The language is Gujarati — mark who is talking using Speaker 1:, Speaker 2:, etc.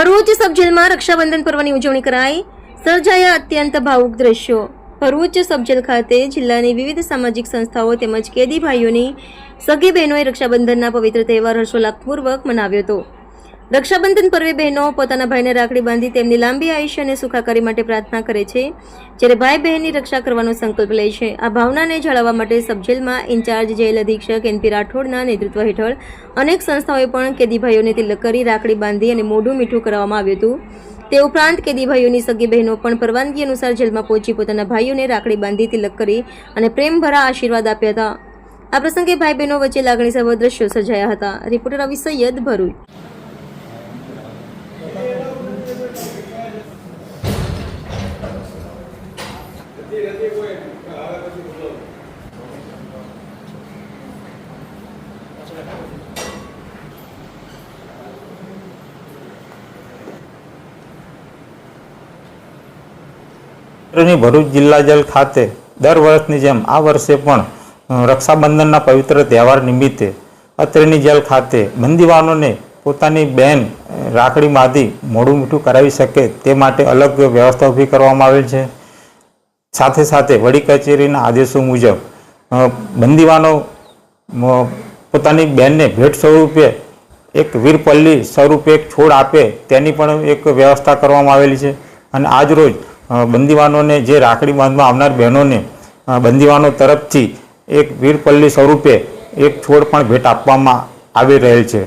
Speaker 1: ભરૂચ સબ જેલમાં રક્ષાબંધન પર્વની ઉજવણી કરાઈ. સર્જાયા અત્યંત ભાવુક દ્રશ્યો. ભરૂચ સબજેલ ખાતે જિલ્લાની વિવિધ સામાજિક સંસ્થાઓ તેમજ કેદી ભાઈઓની સગી બહેનોએ રક્ષાબંધનના પવિત્ર તહેવાર હર્ષોલ્લાસપૂર્વક મનાવ્યો હતો. રક્ષાબંધન પર્વે બહેનો પોતાના ભાઈને રાખડી બાંધી તેમની લાંબી આયુષ્ય અને સુખાકારી માટે પ્રાર્થના કરે છે. જ્યારે ભાઈ બહેનની રક્ષા કરવાનો સંકલ્પ લે છે, આ ભાવનાને જાળવવા માટે સબજેલમાં ઇન્ચાર્જ જેલ અધિક્ષક એનપી રાઠોડના નેતૃત્વ હેઠળ અનેક સંસ્થાઓએ પણ કેદીભાઈઓને તિલક કરી રાખડી બાંધી અને મોઢું મીઠું કરવામાં આવ્યું હતું. તે ઉપરાંત કેદીભાઈઓની સગી બહેનો પણ પરવાનગી અનુસાર જેલમાં પહોંચી પોતાના ભાઈઓને રાખડી બાંધી તિલક કરી અને પ્રેમભરા આશીર્વાદ આપ્યા હતા. આ પ્રસંગે ભાઈ બહેનો વચ્ચે લાગણીસભર દ્રશ્યો સર્જાયા હતા. રિપોર્ટર અવિ સૈયદ ભરૂચ.
Speaker 2: ભરૂચ જિલ્લા જેલ ખાતે દર વર્ષની જેમ આ વર્ષે પણ રક્ષાબંધનના પવિત્ર તહેવાર નિમિત્તે અત્રેની જેલ ખાતે બંદીવાનોને પોતાની બહેન અ, રાખડી બાંધી મોઢું મીઠું કરાવી શકે તે માટે અલગ વ્યવસ્થા ઊભી કરવામાં આવેલ છે. સાથે સાથે વડી કચેરીના આદેશો મુજબ બંદીવાનો પોતાની બહેનને ભેટ સ્વરૂપે એક વીરપલ્લી સ્વરૂપે એક છોડ આપે તેની પણ એક વ્યવસ્થા કરવામાં આવેલી છે. અને આજ રોજ બંદીવાનોને જે રાખડી બાંધવા આવનાર બહેનોને બંદીવાનો તરફથી એક વીરપલ્લી સ્વરૂપે એક છોડ પણ ભેટ આપવામાં આવી રહેલ છે.